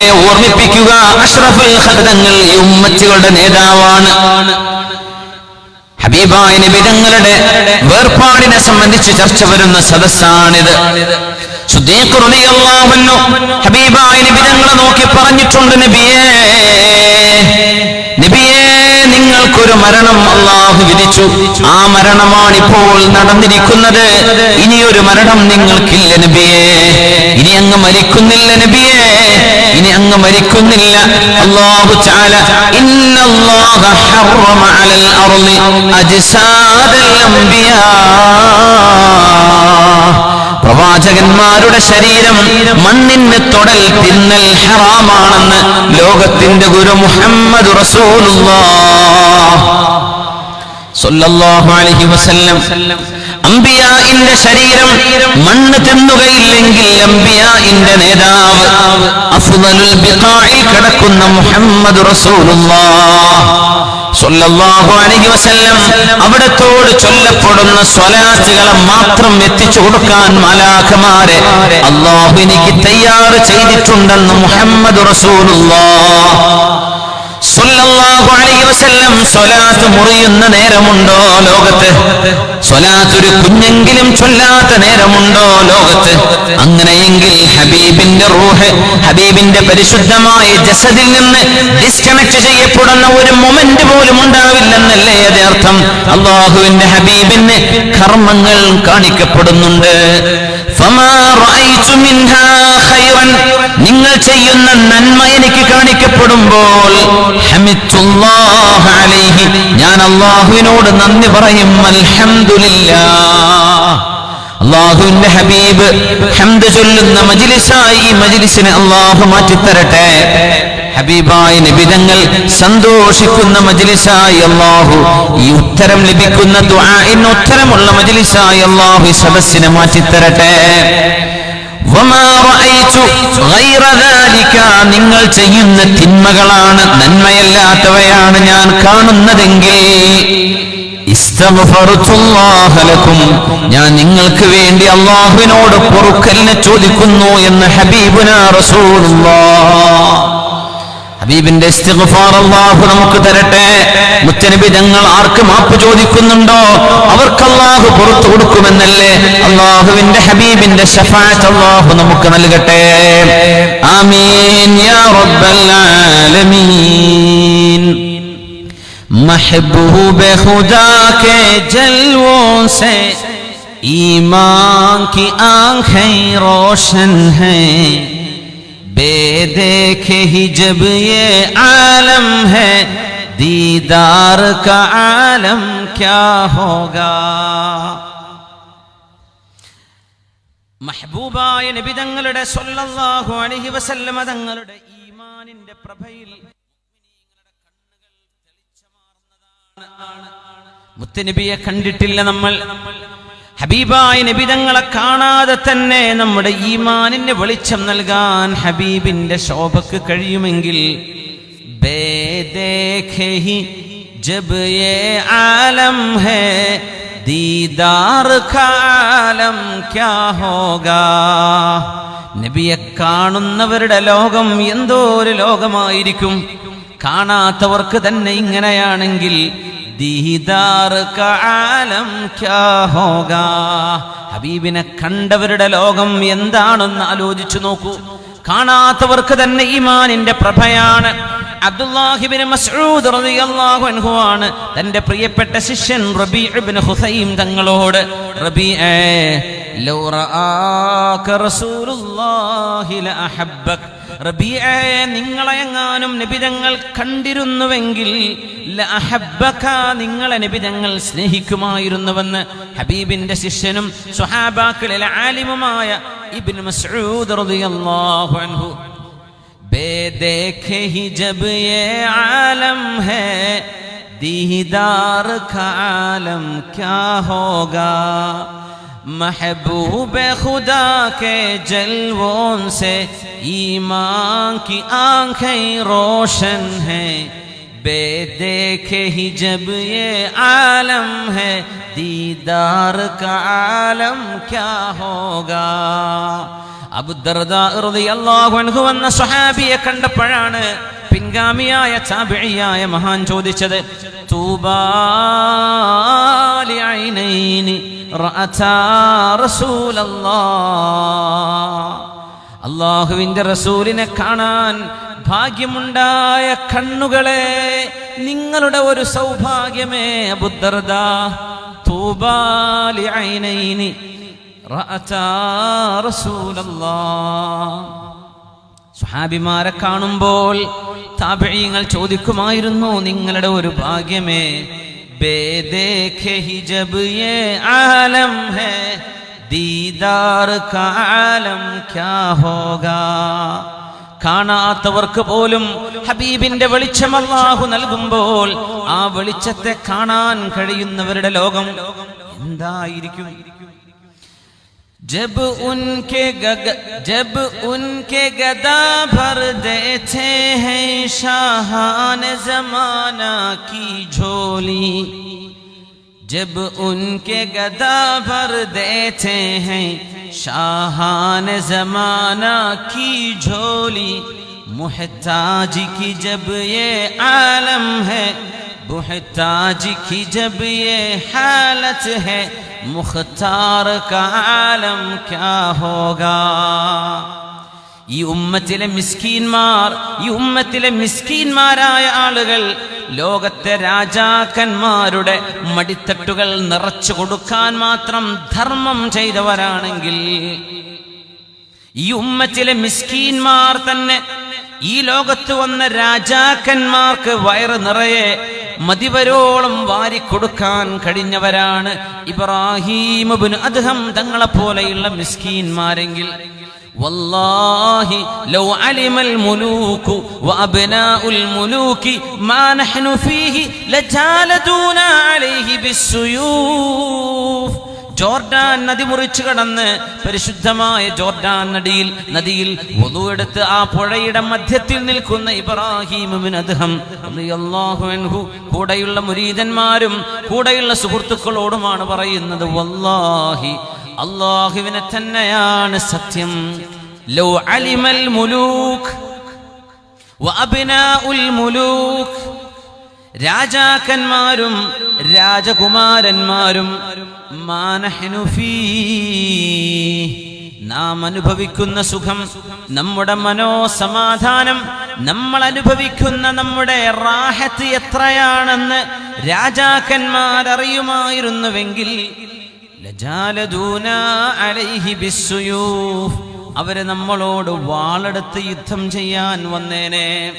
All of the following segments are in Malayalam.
ഓർമ്മിപ്പിക്കുക അഷ്റഫുൽ ഖൽദങ്ങൾ ഈ നേതാവാണ്. ഹബീബായ നബിതങ്ങളുടെ വേർപാടിനെ സംബന്ധിച്ച് ചർച്ച വരുന്ന സദസ്സാണിത്. ഹബീബായ നബിതങ്ങളെ നോക്കി പറഞ്ഞിട്ടുണ്ട് നബിയേ നബിയേ നിങ്ങൾക്കൊരു മരണം അള്ളാഹു വിധിച്ചു. ആ മരണമാണ് ഇപ്പോൾ നടന്നിരിക്കുന്നത്. ഇനിയൊരു മരണം നിങ്ങൾക്കില്ല നബിയേ. ഇനി അങ്ങ് മരിക്കുന്നില്ല നബിയേ. ഇനി അങ്ങ് മരിക്കുന്നില്ല. അള്ളാഹു ചാല ഇന്നല്ലാഹ ഹറമ അലൽ അർളി അജ്സാദൽ പ്രവാചകന്മാരുടെ ശരീരം മണ്ണിന് തൊടൽ തിന്നൽ ഹറാമാണെന്ന് ലോകത്തിന്റെ ഗുരു മുഹമ്മദ് അലൈഹി വസല്ലം. അംബിയാഇന്റെ ശരീരം മണ്ണ് തിന്നുകയില്ലെങ്കിൽ അംബിയാഇന്റെ നേതാവ് അഫ്ദലുൽ ബിഖാഇൽ കിടക്കുന്ന മുഹമ്മദ് റസൂലുള്ളാഹ് അവിടത്തോട് ചൊല്ലപ്പെടുന്ന സ്വലാത്തുകളെ മാത്രം എത്തിച്ചു കൊടുക്കാൻ മലാഖമാരെ അള്ളാഹു എനിക്ക് തയ്യാറ് ചെയ്തിട്ടുണ്ടെന്ന് മുഹമ്മദ് സ്വലാത്ത് മുറിയുന്ന നേരമുണ്ടോ ലോകത്ത്? സ്വലാത്ത് ഒരു കുഞ്ഞെങ്കിലും ചൊല്ലാത്ത നേരമുണ്ടോ ലോകത്ത്? അങ്ങനെയെങ്കിൽ ഹബീബിന്റെ റൂഹ് ഹബീബിന്റെ പരിശുദ്ധമായ ജസദിൽ നിന്ന് ഡിസ്കണക്ട് ചെയ്യപ്പെടുന്ന ഒരു മൊമെന്റ് പോലും ഉണ്ടാവില്ലെന്നല്ലേ അതേ അർത്ഥം അള്ളാഹുവിന്റെ ഹബീബിന് കർമ്മങ്ങൾ കാണിക്കപ്പെടുന്നുണ്ട്. നിങ്ങൾ ചെയ്യുന്ന നന്മ എനിക്ക് കാണിക്കപ്പെടുമ്പോൾ ഞാൻ അള്ളാഹുവിനോട് നന്ദി പറയും അൽഹംദുലില്ലാ അള്ളാഹുവിന്റെ ഹബീബ് ഹംദ് ചൊല്ലുന്ന മജിലിസായി മജിലിസിനെ അള്ളാഹു മാറ്റിത്തരട്ടെ. ഹബീബായ നിബിതങ്ങൾ സന്തോഷിക്കുന്ന മജിലിസായി അള്ളാഹു ഈ ഉത്തരം ലഭിക്കുന്ന ദുആഇന് ഉത്തരമുള്ള മജിലിസായി അള്ളാഹു ഈ സദസ്സിനെ മാറ്റിത്തരട്ടെ. നിങ്ങൾ ചെയ്യുന്ന തിന്മകളാണ് നന്മയല്ലാത്തവയാണ് ഞാൻ കാണുന്നതെങ്കിൽ. ഞാൻ നിങ്ങൾക്ക് വേണ്ടി അള്ളാഹുവിനോട് പൊറുക്കലിനെ ചോദിക്കുന്നു എന്ന് ഹബീബുന റസൂലുള്ളാഹ് ഹബീബിന്റെ അള്ളാഹു നമുക്ക് തരട്ടെ. മുത്തനബി ഞങ്ങൾ ആർക്ക് മാപ്പ് ചോദിക്കുന്നുണ്ടോ? അവർക്ക് അള്ളാഹു പുറത്തു കൊടുക്കുമെന്നല്ലേ? അള്ളാഹുവിന്റെ ഹബീബിന്റെ ഷഫാത്ത് അള്ളാഹു നമുക്ക് നൽകട്ടെ. ആമീൻ യാ റബ്ബൽ ആലമീൻ. محبوب خدا കേ ജൽവോ سے ایمان കി آنکھیں روشن ഹൈ. बेदेखे ही जब ये आलम है दीदार का आलम क्या होगा മഹബൂബായ നബി തങ്ങളുടെ സല്ലല്ലാഹു അലൈഹി വസല്ലമ തങ്ങളുടെ ഈമാനിന്റെ പ്രഭയിൽ മുത്തനബിയെ കണ്ടിട്ടില്ല നമ്മൾ ഹബീബായ നബിതങ്ങളെ കാണാതെ തന്നെ നമ്മുടെ ഈമാനിന് വെളിച്ചം നൽകാൻ ഹബീബിന്റെ ശോഭക്ക് കഴിയുമെങ്കിൽ ജബ് യേ ആലം ഹേ ദീദാർ കാലം ക്യാ ഹോഗാ. നബിയെ കാണുന്നവരുടെ ലോകം എന്തോ ഒരു ലോകമായിരിക്കും. കാണാത്തവർക്ക് തന്നെ ഇങ്ങനെയാണെങ്കിൽ ദീദാർ കാലം ക്യാ ഹോഗാ? ഹബീബിനെ കണ്ടവരുടെ ലോകം എന്താണെന്ന് ആലോചിച്ചു നോക്കൂ. കാണാത്തവർക്ക് തന്നെ ഈമാനിന്റെ പ്രഭയാണ്. അബ്ദുല്ലാഹിബിൻ മസ്ഊദ് റളിയല്ലാഹു അൻഹു ആണ് തന്റെ പ്രിയപ്പെട്ട ശിഷ്യൻ റബീ ഇബ്നു ഹുസൈം തങ്ങളോട് റബീഅ ലൗ റആക റസൂലുള്ളാഹി ലഅഹബ്ബക റബീഅ നിങ്ങളെങ്ങാനും നബിതങ്ങൾ കണ്ടിരുന്നുവെങ്കിൽ നിങ്ങളെ നബി ഞങ്ങൾ സ്നേഹിക്കുമായിരുന്നുവെന്ന് ഹബീബിന്റെ ശിഷ്യനും സുഹാബാക്കളിലെ ആലിമുമായ ഇബിൻ മസ്ഊദ് റളിയല്ലാഹു അൻഹു. ബേദേഖെ ഹി ജബ് യേ ആലം ഹേ ദീദാർ കാ ആലം ക്യാ ഹോഗാ. محبوب ഖുദാ کے جلووں സെ ایمان کی آنکھیں روشن ഹേ. बेदेखे ही जब ये आलम है दीदार का आलम क्या होगा അബുദർദാ റളിയല്ലാഹു അൻഹു എന്ന സ്വഹാബിയെ കണ്ടപ്പോഴാണ് പിൻഗാമിയായ താബിഇയായ മഹാൻ ചോദിച്ചത് തൂബാലി ഐനൈനി റഅതാ റസൂലല്ലാഹ് അള്ളാഹുവിന്റെ റസൂലിനെ കാണാൻ ഭാഗ്യമുണ്ടായ കണ്ണുകളെ നിങ്ങളുടെ ഒരു സൗഭാഗ്യമേ ഐനൈനി സുഹാബിമാരെ കാണുമ്പോൾ താപഴീങ്ങൾ ചോദിക്കുമായിരുന്നു നിങ്ങളുടെ ഒരു ഭാഗ്യമേ. ഹിജബ് ആലം ഹേ ദീദാർ കാലം ക്യാ ഹോഗാ. കാണാത്തവർക്ക് പോലും ഹബീബിന്റെ വെളിച്ചം അല്ലാഹു നൽകുമ്പോൾ ആ വെളിച്ചത്തെ കാണാൻ കഴിയുന്നവരുടെ ലോകം എന്തായിരിക്കും जब उनके गग जब उनके गदा भर देते हैं शाहान जमाना की झोली जब उनके गदा भर देते हैं शाहान जमाना की झोली मुहताज की जब ये आलम है मुहताज की जब ये हालत है मुख्तार का आलम क्या होगा ഈ ഉമ്മത്തിലെ മിസ്കീന്മാർ ഈ ഉമ്മത്തിലെ മിസ്കീന്മാരായ ആളുകൾ ലോകത്തെ രാജാക്കന്മാരുടെ മടിത്തട്ടുകൾ നിറച്ചു കൊടുക്കാൻ മാത്രം ധർമ്മം ചെയ്തവരാണെങ്കിൽ ഈ ഉമ്മത്തിലെ മിസ്കീന്മാർ തന്നെ ഈ ലോകത്ത് വന്ന രാജാക്കന്മാർക്ക് വയറ് നിറയെ മതിവരോളം വാരിക്കൊടുക്കാൻ കഴിഞ്ഞവരാണ് ഇബ്രാഹിം അദ്ദേഹം തങ്ങളെപ്പോലെയുള്ള തങ്ങളെ പോലെയുള്ള മിസ്കീന്മാരെങ്കിൽ والله لو علم الملوك وأبناء الملوك ما نحن فيه لجالدونا عليه بالسيوف ജോർഡാൻ നദി മുറിച്ചു കടന്ന് പരിശുദ്ധമായ ജോർഡാൻ നദിയിൽ നദിയിൽ എടുത്ത് ആ പുഴയുടെ മധ്യത്തിൽ നിൽക്കുന്ന ഇബ്രാഹിം ഇബ്നു അദ്ഹം റളിയല്ലാഹു അൻഹു കൂടെയുള്ള മുരീദന്മാരും കൂടെയുള്ള സുഹൃത്തുക്കളോടുമാണ് പറയുന്നത് വല്ലാഹി അള്ളാഹുവിനെ തന്നെയാണ് സത്യം. ലോ അലിമൽ വഅബ്നാഉൽ മുലൂക്ക് രാജാക്കന്മാരും രാജകുമാരന്മാരും നാം അനുഭവിക്കുന്ന സുഖം നമ്മുടെ മനോസമാധാനം നമ്മൾ അനുഭവിക്കുന്ന നമ്മുടെ റാഹത്ത് എത്രയാണെന്ന് രാജാക്കന്മാർ അവർ നമ്മളോട് വാളെടുത്ത് യുദ്ധം ചെയ്യാൻ വന്നേനെ.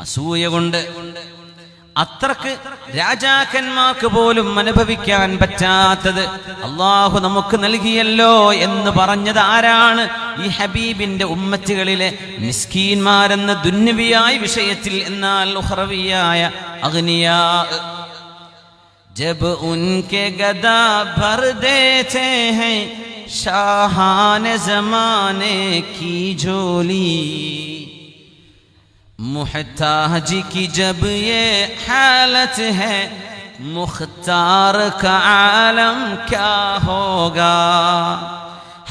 അസൂയ കൊണ്ട്. അത്രയ്ക്ക് രാജാക്കന്മാർക്ക് പോലും അനുഭവിക്കാൻ പറ്റാത്തത്. അള്ളാഹു നമുക്ക് നൽകിയല്ലോ എന്ന് പറഞ്ഞത് ആരാണ്? ഈ ഹബീബിന്റെ ഉമ്മത്തുകളിലെ മിസ്കീന്മാരെന്ന ദുന്യവിയായ വിഷയത്തിൽ എന്നാൽ ഉഹ്റവിയായ അഗ്നിയാ. جب ان کے گدا بھر دیتے ہیں، شاہان زمانے کی جھولی۔ محتاج کی جب یہ حالت ہے، مختار کا عالم کیا ہوگا؟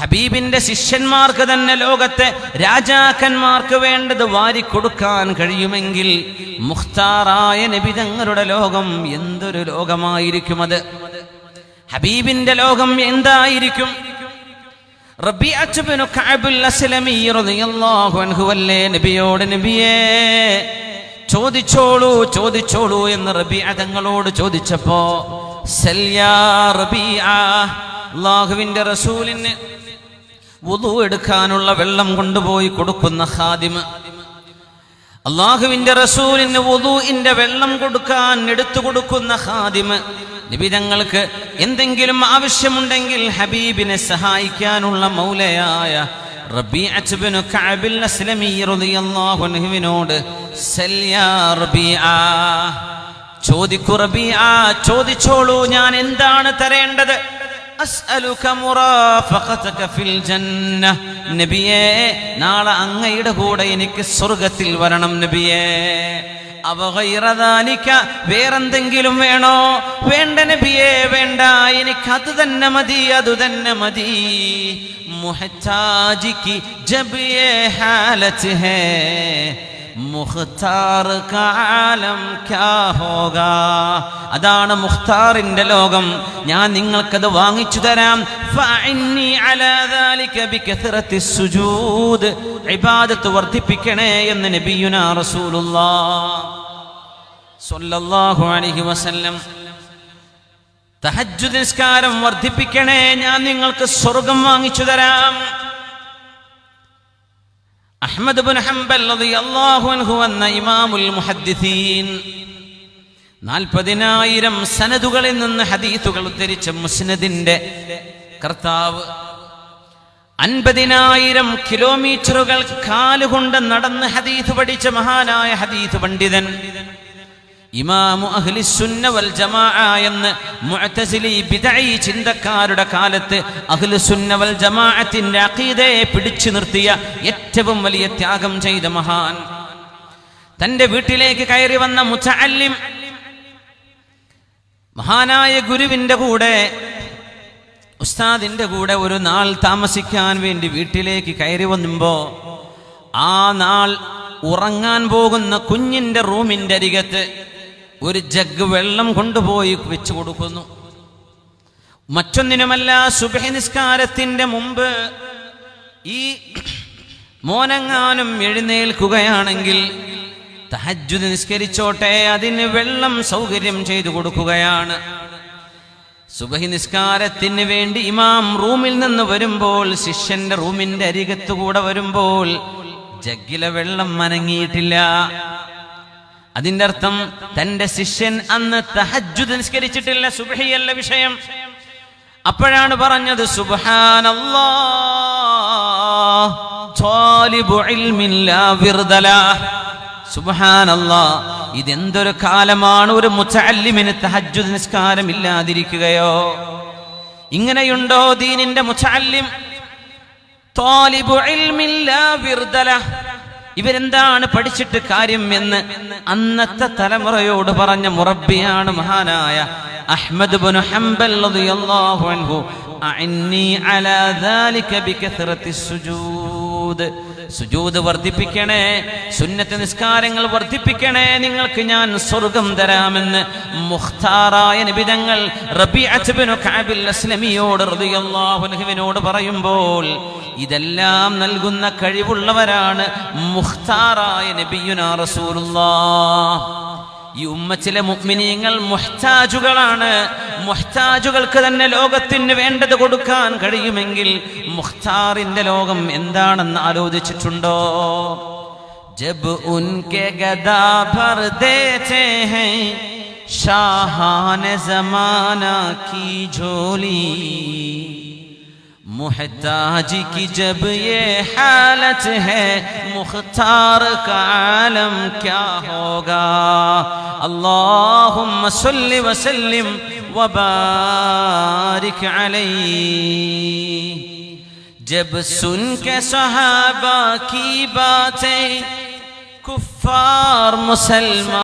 ഹബീബിന്റെ ശിഷ്യന്മാർക്ക് തന്നെ ലോകത്തെ രാജാക്കന്മാർക്ക് വേണ്ടത് വാരിക്കൊടുക്കാൻ കഴിയുമെങ്കിൽ മുഖ്താറായ നബിതങ്ങളുടെ ലോകം എന്തൊരു ലോകമായിരിക്കും അത്? ഹബീബിന്റെ ലോകം എന്തായിരിക്കും? നബിയോട് നബിയേ? ചോദിച്ചോളൂ ചോദിച്ചോളൂ എന്ന് റബി അതങ്ങളോട് ചോദിച്ചപ്പോ സല്യാ റബീഅ അള്ളാഹുവിന്റെ റസൂലിന് വുദു എടുക്കാനുള്ള വെള്ളം കൊണ്ടുപോയി കൊടുക്കുന്ന ഹാദിമ അള്ളാഹുവിന്റെ റസൂലിന് വുദുഇന്റെ വെള്ളം കൊടുക്കാൻ എടുത്തു കൊടുക്കുന്ന ഹാദിമ നിബിതങ്ങൾക്ക് എന്തെങ്കിലും ആവശ്യമുണ്ടെങ്കിൽ ഹബീബിനെ സഹായിക്കാനുള്ള മൗലയായ റബീഅത്ത് ബിനു കഅബിൽ അസ്ലമി ചോദിച്ചോളൂ ഞാൻ എന്താണ് തരേണ്ടത്? അസ്അലുക മുറാഫഖതക ഫിൽ ജന്ന നബിയേ നാളെ അങ്ങയുടെ കൂടെ എനിക്ക് സ്വർഗത്തിൽ വരണം നബിയേ. അവഹൈറദാലിക്ക വേറെന്തെങ്കിലും വേണോ? വേണ്ട നബിയേ വേണ്ട. എനിക്ക് അത് തന്നെ മതി അത് തന്നെ മതി. മുഹറ്റാജിക്ക് ജബിയേ ഹാലത്ത് ഹേ. മുഖ്താർ കാലം ഹോഗാ? അതാണ് മുഖ്താറിന്റെ ലോകം. ഞാൻ നിങ്ങൾക്കത് വാങ്ങിച്ചു തരാം. ഇബാദത്ത് വർദ്ധിപ്പിക്കണേ എന്ന് നബിയുന സ്വല്ലല്ലാഹു അലൈഹി വസല്ലം. തഹജ്ജുദ് നിസ്കാരം വർദ്ധിപ്പിക്കണേ. ഞാൻ നിങ്ങൾക്ക് സ്വർഗം വാങ്ങിച്ചു തരാം. അഹ്മദ് ബിൻ ഹംബൽ റളിയല്ലാഹു അൻഹു നാൽപ്പതിനായിരം സനദുകളിൽ നിന്ന് ഹദീസുകൾ ഉദ്ധരിച്ച മുസ്നദിന്റെ കർത്താവ്. അൻപതിനായിരം കിലോമീറ്ററുകൾ കാലുകൊണ്ട് നടന്ന് ഹദീസ് പഠിച്ച മഹാനായ ഹദീസ് പണ്ഡിതൻ. ഇമാമു അഹ്ലി സുന്ന വൽ ജമാ എന്ന് മുഅ്തസിലി ബിദഈ ചിന്തക്കാരുടെ കാലത്ത് അഹ്ലു സുന്ന വൽ ജമാഅത്തിന്റെ അഖീദയെ പിടിച്ചു നിർത്തിയ ഏറ്റവും വലിയ ത്യാഗം ചെയ്ത മഹാൻ. തന്റെ വീട്ടിലേക്ക് കയറി വന്ന മുതഅല്ലിം മഹാനായ ഗുരുവിന്റെ കൂടെ ഉസ്താദിന്റെ കൂടെ ഒരു നാൾ താമസിക്കാൻ വേണ്ടി വീട്ടിലേക്ക് കയറി വന്നുമ്പോ ആ നാൾ ഉറങ്ങാൻ പോകുന്ന കുഞ്ഞിന്റെ റൂമിന്റെ അരികത്ത് ഒരു ജഗ് വെള്ളം കൊണ്ടുപോയി വെച്ചു കൊടുക്കുന്നു. മറ്റൊന്നിനുമല്ല സുബഹി നിസ്കാരത്തിന്റെ മുമ്പ് ഈ മോനങ്ങാനും എഴുന്നേൽക്കുകയാണെങ്കിൽ തഹജ്ജുദ് നിസ്കരിച്ചോട്ടെ അതിന് വെള്ളം സൗകര്യം ചെയ്തു കൊടുക്കുകയാണ്. സുബഹി നിസ്കാരത്തിന് വേണ്ടി ഇമാം റൂമിൽ നിന്ന് വരുമ്പോൾ ശിഷ്യന്റെ റൂമിന്റെ അരികത്തുകൂടെ വരുമ്പോൾ ജഗ്ഗിലെ വെള്ളം മനങ്ങിയിട്ടില്ല അതിന്റെ അർത്ഥം തന്റെ ശിഷ്യൻ അന്ന് തഹജ്ജുദ് നിസ്കരിച്ചിട്ടില്ല സുബഹിയല്ല വിഷയം. അപ്പോഴാണ് പറഞ്ഞത് സുബ്ഹാനല്ലാ ത്വാലിബു ഇൽമിൻ ലാ വിർദല സുബ്ഹാനല്ലാ ഇതെന്തൊരു കാലമാണ് ഒരു മുച്ചഅല്ലിമിന് തഹജ്ജുദ് നിസ്കാരം ഇല്ലാതിരിക്കുകയോ ഇങ്ങനെയുണ്ടോ ദീനിന്റെ മുച്ചഅല്ലിം ലാ വിർദല ഇവരെന്താണ് പഠിച്ചിട്ട് കാര്യം എന്ന് അന്നത്തെ തലമുറയോട് പറഞ്ഞ മുറബിയാണ് മഹാനായ അഹ്മദ് ഹംബൽ റളിയല്ലാഹു അൻഹു. അഇന്നി അലാ ദാലിക സുജൂദ്. സുജൂദ് വർദ്ധിപ്പിക്കണേ സുന്നത്ത് നിസ്കാരങ്ങൾ വർദ്ധിപ്പിക്കണേ നിങ്ങൾക്ക് ഞാൻ സ്വർഗം തരാമെന്ന് മുഖ്താറായ നിബിതങ്ങൾ അസ്ലമിയോട് റളിയല്ലാഹു അൻഹുവിനോട് പറയുമ്പോൾ ഇതെല്ലാം നൽകുന്ന കഴിവുള്ളവരാണ് മുഖ്താറായ നബിയുനാ റസൂലുള്ളാഹ്. ഈ ഉമ്മച്ചിലെ മുഗ്മിനീങ്ങൾ മുഹ്താജുകളാണ്. മുഹ്താജുകൾക്ക് തന്നെ ലോകത്തിന് വേണ്ടത് കൊടുക്കാൻ കഴിയുമെങ്കിൽ മുഖ്താറിന്റെ ലോകം എന്താണെന്ന് ആലോചിച്ചിട്ടുണ്ടോ? ജബ് ഉൻകെ ഗദാ ഭർ ദേത്തെ ഹൈ ജോലി. محتاج کی جب یہ حالت ہے مختار کا عالم کیا ہوگا اللہم صلی وسلم وبارک علی جب سن کے صحابہ کی باتیں کفار مسلمان